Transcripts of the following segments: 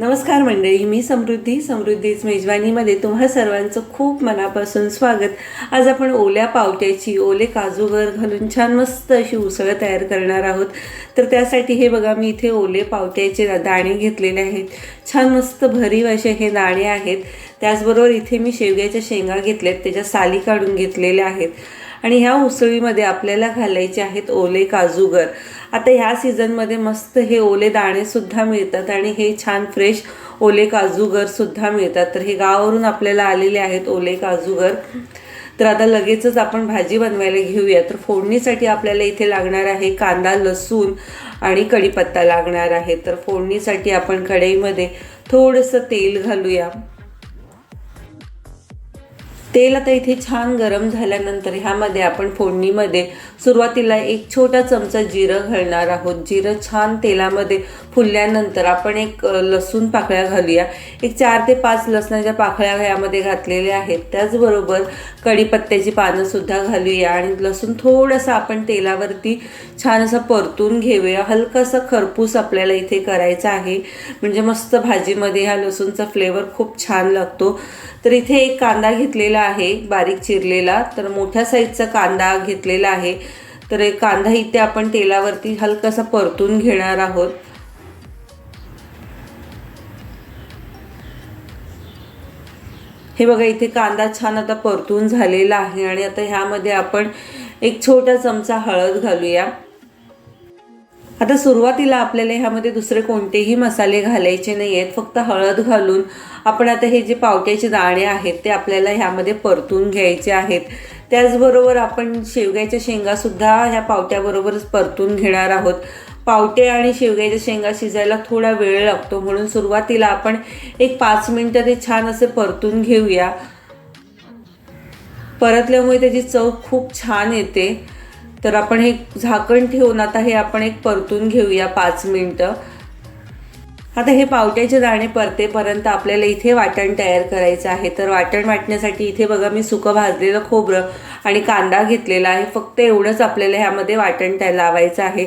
नमस्कार मंडळी मी समृद्धी समृद्धीच मेजवानीमध्ये तुम्हा सर्वांचं खूप मनापासून स्वागत. आज आपण ओल्या पावट्याची ओले काजूगर घालून छान मस्त अशी उसळ तयार करणार आहोत. तर त्यासाठी हे बघा मी इथे ओले पावट्याचे दाणे घेतलेले आहेत. छान मस्त भरीव असे हे दाणे आहेत. त्याचबरोबर इथे मी शेवग्याच्या शेंगा घेतल्यात त्याच्या साली काढून घेतलेल्या आहेत. आणि ह्या उसळीमध्ये आपल्याला घालायचे आहेत ओले काजूगर. आता ह्या सीझनमध्ये मस्त हे ओले दाणेसुद्धा मिळतात आणि हे छान फ्रेश ओले काजूगरसुद्धा मिळतात. तर हे गावावरून आपल्याला आलेले आहेत ओले काजूगर. तर आता लगेचच आपण भाजी बनवायला घेऊया. तर फोडणीसाठी आपल्याला इथे लागणार आहे कांदा लसूण आणि कढीपत्ता लागणार आहे. तर फोडणीसाठी आपण कढईमध्ये थोडंसं तेल घालूया. तेल आता इथे छान गरम झाल्यानंतर ह्यामध्ये आपण फोडणीमध्ये सुरुवातीला एक छोटा चमचा जिरं घालणार आहोत. जिरं छान तेलामध्ये फुलल्यानंतर आपण एक लसूण पाकळ्या घालूया. एक चार ते पाच लसणाच्या पाकळ्या ह्यामध्ये घातलेल्या आहेत. त्याचबरोबर कढीपत्त्याची पानंसुद्धा घालूया आणि लसूण थोडंसं आपण तेलावरती छान असं परतून घेऊया. हलकासा खरपूस आपल्याला इथे करायचा आहे. म्हणजे मस्त भाजीमध्ये ह्या लसूणचा फ्लेवर खूप छान लागतो. तर इथे एक कांदा घेतलेला आहे बारीक चिरलेला तर मोठ्या साईजचा कांदा घेतलेला आहे. तर कांदा इथे आपण तेलावरती हलकासा परतून घेणार आहोत. हे बघा इथे कांदा छान आता परतून झालेला आहे आणि आता ह्यामध्ये आपण एक छोटा चमचा हळद घालूया. आता सुरुवातीला आपल्याला ह्यामध्ये दुसरे कोणतेही मसाले घालायचे नाही आहेत फक्त हळद घालून आपण आता हे जे पावट्याचे दाणे आहेत ते आपल्याला ह्यामध्ये परतून घ्यायचे आहेत. त्याचबरोबर आपण शेवग्याच्या शेंगासुद्धा ह्या पावट्याबरोबरच परतून घेणार आहोत. पावटे आणि शेवग्याच्या शेंगा शिजायला थोडा वेळ लागतो म्हणून सुरुवातीला आपण एक पाच मिनटं ते छान असे परतून घेऊया. परतल्यामुळे त्याची चव खूप छान येते. तर आपण हे झाकण ठेवून आता हे आपण एक परतून घेऊया पाच मिनटं. आता हे पावट्याचे दाणे परतेपर्यंत आपल्याला इथे वाटण तयार करायचं आहे. तर वाटण वाटण्यासाठी इथे बघा मी सुकं भाजलेलं खोबरं आणि कांदा घेतलेला आहे. फक्त एवढंच आपल्याला ह्यामध्ये वाटण त्या लावायचं आहे.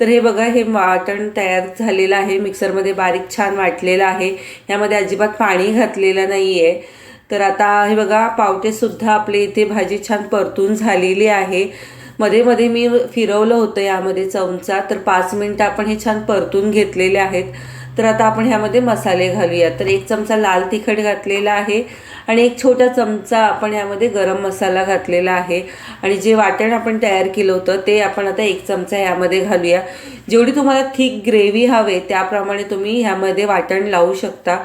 तर हे बघा हे वाटण तयार झालेलं आहे. मिक्सरमध्ये बारीक छान वाटलेलं आहे. ह्यामध्ये अजिबात पाणी घातलेलं नाही आहे तर आता हे बघा पावटेसुद्धा आपले इथे भाजी छान परतून झालेली आहे. मध्ये मध्ये मी फिरवलं होतं यामध्ये चमचा. तर पाच मिनटं आपण हे छान परतून घेतलेले आहेत. तर आता आपण ह्यामध्ये मसाले घालूया. तर एक चमचा लाल तिखट घातलेला आहे आणि एक छोटा चमचा आपण ह्यामध्ये गरम मसाला घातलेला आहे. आणि जे वाटण आपण तयार केलं होतं ते आपण आता एक चमचा ह्यामध्ये घालूया. जेवढी तुम्हाला थिक ग्रेव्ही हवे त्याप्रमाणे तुम्ही ह्यामध्ये वाटण लावू शकता.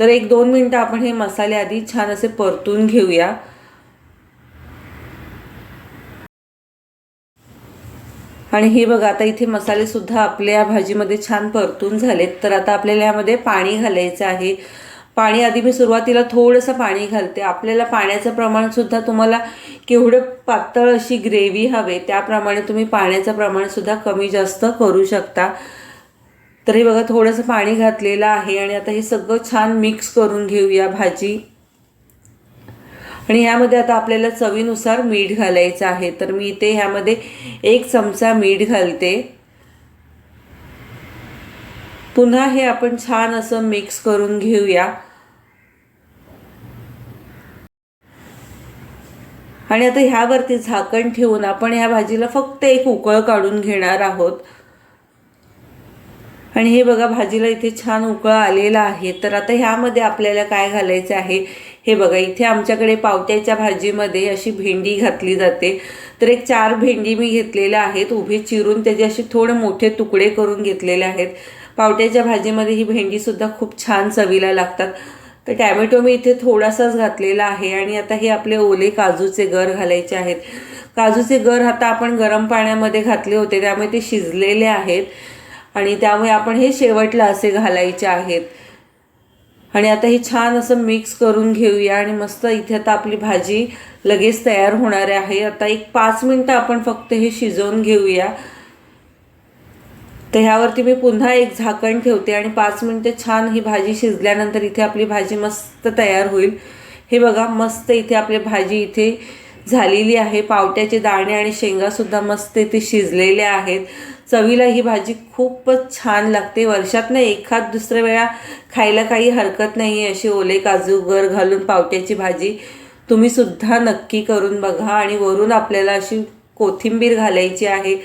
तर एक दोन मिनटं आपण हे मसाले आधी छान असे परतून घेऊया. आणि हे बघा आता इथे मसाले सुद्धा आपल्या भाजीमध्ये छान परतून झालेत. तर आता आपल्याला यामध्ये पाणी घालायचं आहे. पाणी आधी मी सुरुवातीला थोडंसं पाणी घालते. आपल्याला पाण्याचं प्रमाणसुद्धा तुम्हाला केवढं पातळ अशी ग्रेव्ही हवे त्याप्रमाणे तुम्ही पाण्याचं प्रमाणसुद्धा कमी जास्त करू शकता. तरी बघा थोडंसं पाणी घातलेलं आहे आणि आता हे सगळं छान मिक्स करून घेऊया भाजी. आणि ह्यामध्ये आता आपल्याला चवीनुसार मीठ घालायचं आहे. तर मी इथे ह्यामध्ये एक चमचा मीठ घालते. पुन्हा हे आपण छान असं मिक्स करून घेऊया. आणि आता ह्यावरती झाकण ठेवून आपण ह्या भाजीला फक्त एक उकळ काढून घेणार आहोत. आणि हे बघा भाजीला इथे छान उकळ आलेला आहे. तर आता ह्यामध्ये आपल्याला काय घालायचं आहे? हे बघा इथे आमच्याकडे पावट्याच्या भाजीमध्ये अशी भेंडी घातली जाते. तर एक चार भेंडी मी घेतलेल्या आहेत उभे चिरून त्याचे असे थोडे मोठे तुकडे करून घेतलेले आहेत. पावट्याच्या भाजीमध्ये ही भेंडीसुद्धा खूप छान चवीला लागतात. तर टॅमॅटो मी इथे थोडासाच घातलेला आहे आणि आता हे आपले ओले काजूचे गर घालायचे आहेत. काजूचे गर आता आपण गरम पाण्यामध्ये घातले होते त्यामुळे ते शिजलेले आहेत. आणि त्यामुळे आपण हे शेवटला असे घालायचे आहेत. आणि आता हे छान असं मिक्स करून घेऊया आणि मस्त इथे आता आपली भाजी लगेच तयार होणार आहे. आता एक पाच मिनटं आपण फक्त हे शिजवून घेऊया. तर ह्यावरती मी पुन्हा एक झाकण ठेवते आणि पाच मिनटं छान ही भाजी शिजल्यानंतर इथे आपली भाजी मस्त तयार होईल. हे बघा मस्त इथे आपली भाजी इथे झालेली आहे. पावट्याचे दाणे आणि शेंगासुद्धा मस्त इथे शिजलेले आहेत. चवीला ही भाजी खूपच छान लागते. वर्षातनं एखाद दुसऱ्या वेळा खायला काही हरकत नाही आहे अशी ओले काजू गर घालून पावट्याची भाजी तुम्ही सुद्धा नक्की करून बघा. आणि वरून आपल्याला अशी कोथिंबीर घालायची आहे.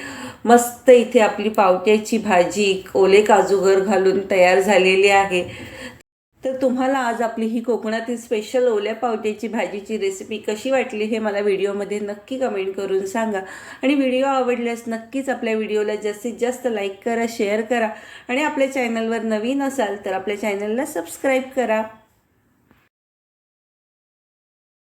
मस्त इथे आपली पावट्याची भाजी ओले काजूगर घालून तयार झालेली आहे. तर तुम्हाला आज आपली ही कोकणातील स्पेशल ओल्या पावट्याची भाजीची रेसिपी कशी वाटली हे मला व्हिडिओमध्ये नक्की कमेंट करून सांगा. आणि व्हिडिओ आवडल्यास नक्कीच आपल्या व्हिडिओला जास्तीत जास्त लाईक करा शेअर करा. आणि आपल्या चॅनलवर नवीन असाल तर आपल्या चॅनलला सबस्क्राईब करा.